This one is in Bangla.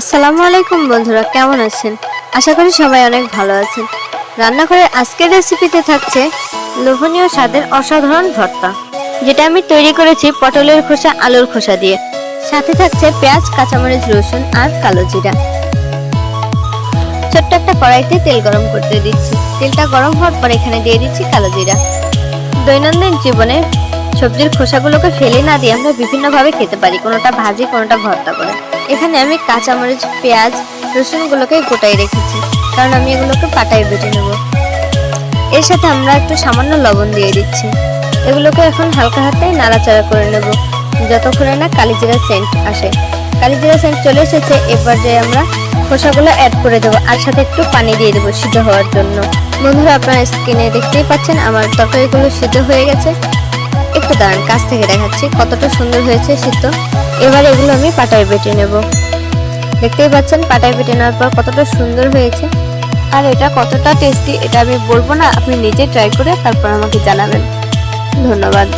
আসসালামু আলাইকুম বন্ধুরা, কেমন আছেন? আশা করি সবাই অনেক ভালো আছেন। রান্নাঘরের আজকের রেসিপিতে থাকছে লোভনীয় স্বাদের অসাধারণ ভর্তা, যেটা আমি তৈরি করেছি পটলের খোসা, আলুর খোসা দিয়ে। সাথে থাকছে পেঁয়াজ, কাঁচামরিচ, রসুন আর কালো জিরা। ছোট্ট একটা কড়াইতে তেল গরম করতে দিচ্ছি। তেলটা গরম হওয়ার পর এখানে দিয়ে দিচ্ছি কালো জিরা। দৈনন্দিন জীবনে সবজির খোসাগুলোকে ফেলে না দিয়ে আমরা বিভিন্নভাবে খেতে পারি, কোনোটা ভাজি, কোনোটা ভর্তা করে। এখানে আমি কাঁচামরিচ, পেঁয়াজ, রসুনগুলোকে গোটাই রেখেছি। কারণ আমি এগুলোকে পাটায় বেটে নেব। এর সাথে আমরা একটু সামান্য লবণ দিয়ে দিচ্ছি। এগুলোকে এখন হালকা হাতে নাড়াচাড়া করে নেব। যতক্ষণে না কালিজিরা সেন্ট আসে। কালিজিরা সেন্ট চলে এসেছে, এবার যে আমরা খোসাগুলো অ্যাড করে দেবো। আর সাথে একটু পানি দিয়ে দেবো সিদ্ধ হওয়ার জন্য। বন্ধুরা, আপনারা স্ক্রিনে দেখতেই পাচ্ছেন, আমার তরকারিগুলো সিদ্ধ হয়ে গেছে। একটু দাঁড়ান কাছ থেকে দেখাচ্ছি কতটা সুন্দর হয়েছে সিদ্ধ। এবার এগুলো আমি পাটায় বেটে নেব। দেখতেই পাচ্ছেন, পাটায় বেটে নেওয়ার পর কতটা সুন্দর হয়েছে। আর এটা কতটা টেস্টি এটা আমি বলব না, আপনি নিজে ট্রাই করে তারপর আমাকে জানাবেন। ধন্যবাদ।